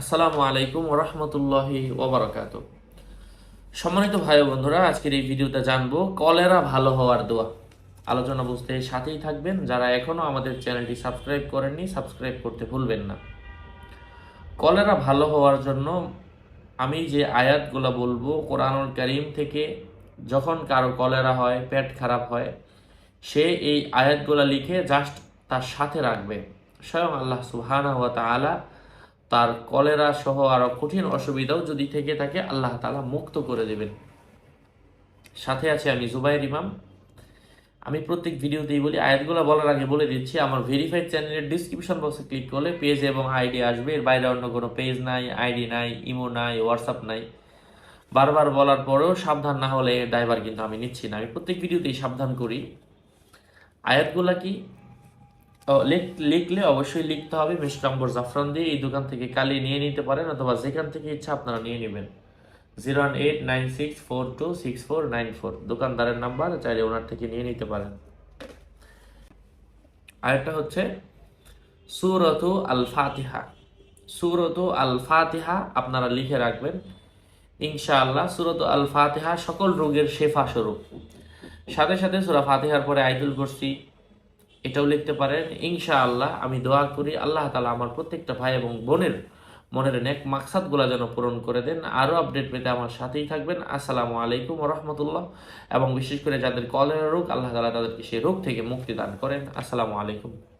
আসসালামু আলাইকুম রহমতুল্লাহি ওবরাকাত সম্মানিত ভাই বন্ধুরা, আজকের এই ভিডিওতে জানব কলেরা ভালো হওয়ার দোয়া। আলোচনা বুঝতে সাথেই থাকবেন। যারা এখনও আমাদের চ্যানেলটি সাবস্ক্রাইব করেননি, সাবস্ক্রাইব করতে ভুলবেন না। কলেরা ভালো হওয়ার জন্য আমি যে আয়াতগুলো বলব, কোরআনুল করিম থেকে যখন কারও কলেরা হয়, পেট খারাপ হয়, সে এই আয়াতগুলো লিখে জাস্ট তার সাথে রাখবে। স্বয়ং আল্লাহ সুবহানাহু ওয়া তাআলা তার কলেরা সহ আরও কঠিন অসুবিধাও যদি থেকে থাকে, আল্লাহ তালা মুক্ত করে দেবেন। সাথে আছে আমি জুবাইর ইমাম। আমি প্রত্যেক ভিডিওতেই বলি, আয়াতগুলো বলার আগে বলে দিচ্ছি, আমার ভেরিফাইড চ্যানেলের ডিসক্রিপশন বক্সে ক্লিক করলে পেজ এবং আইডি আসবে। এর বাইরে অন্য কোনো পেজ নাই আইডি নাই ইমো নাই হোয়াটসঅ্যাপ নাই। বারবার বলার পরেও সাবধান না হলে ড্রাইভার কিন্তু আমি নিচ্ছি না। আমি প্রত্যেক ভিডিওতেই সাবধান করি। আয়াতগুলা কি? লিখলে অবশ্যই লিখতে হবে। মিষ্টাম্বর জাফরান দিয়ে এই দোকান থেকে কালি নিয়ে নিতে পারেন অথবা যেখান থেকে ইচ্ছা আপনারা নিয়ে নেবেন। Zero one eight nine six four two six four nine four. দোকানদারের নাম্বার, চাইলে ওনার থেকে নিয়ে নিতে পারেন। আরেকটা হচ্ছে, সুরত আল ফাতিহা সুরত আল ফাতিহা আপনারা লিখে রাখবেন। ইনশাআল্লাহ সুরত আল ফাতিহা সকল রোগের শেফা স্বরূপ। সাথে সাথে সুরা ফাতিহার পরে আইদুল কুরসি এটাও লিখতে পারেন ইনশা আল্লাহ আমি দোয়া করি আল্লাহ তালা আমার প্রত্যেকটা ভাই এবং বোনের মনের নেক মাকসাদগুলো যেন পূরণ করে দেন। আরও আপডেট পেতে আমার সাথেই থাকবেন। আসসালামু আলাইকুম রহমতুল্লাহ। এবং বিশেষ করে যাদের কলের রোগ, আল্লাহ তালা তাদেরকে সেই রোগ থেকে মুক্তি দান করেন। আসসালামু আলাইকুম।